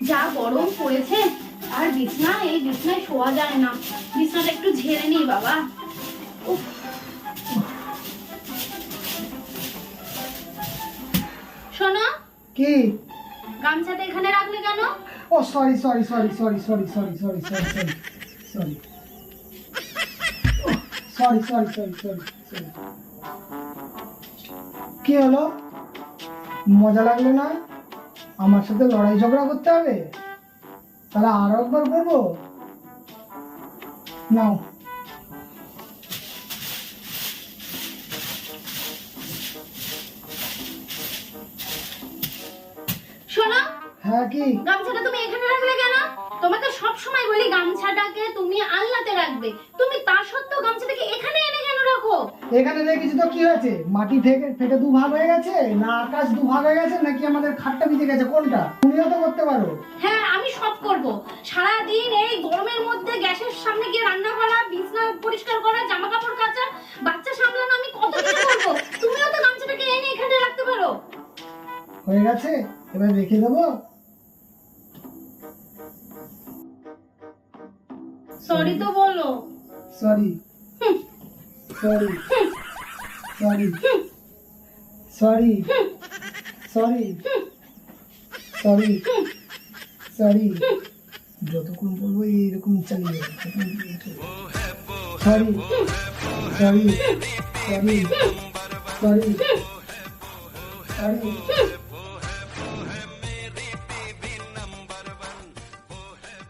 যা গরম পড়েছে আর বিছনা এই বিছনায় শোয়া যায় না বিছনাটা একটু ঝেড়ে নিই বাবা শোনো কি গামছাটা এখানে রাখলে কেন ও sorry sorry sorry sorry sorry sorry sorry sorry sorry sorry sorry sorry sorry sorry কি হলো মজা লাগল না আমার সাথে লড়াই ঝগড়া করতে হবে? তাহলে আরও একবার করব? নাও। শোনো হ্যাঁ কি? গামছাটা তুমি এখানে রাখলে কেন? তোমাকে সব সময় বলি গামছাটাকে তুমি আলনাতে রাখবে। তুমি তা সত্ত্বেও গামছাটাকে এখানে এনে কেন রাখো এখানে রেখেছি তো কি হয়েছে? মাটি ফেটে ফেটে দু ভাগ হয়ে গেছে? না আকাশ দু ভাগ হয়ে গেছে? নাকি আমাদের খাটটা ভিজে গেছে? কোনটা? তুমিও তো করতে পারো। হ্যাঁ আমি সব করব। সারা দিন এই গরমের মধ্যে গ্যাসের সামনে গিয়ে রান্না করা বিছনা পরিষ্কার করা জামা কাপড় কাচা বাচ্চা সামলানো আমি কত কিছু করব? তুমিও তো গামছাটাকে এনে এখানে রাখতে পারো। হয়ে গেছে? এবার রেখে দেবো। সরি তো বলো। Sorry sorry sorry sorry sorry sorry sorry যতক্ষণ বলব এইরকম চালিয়ে sorry sorry sorry sorry sorry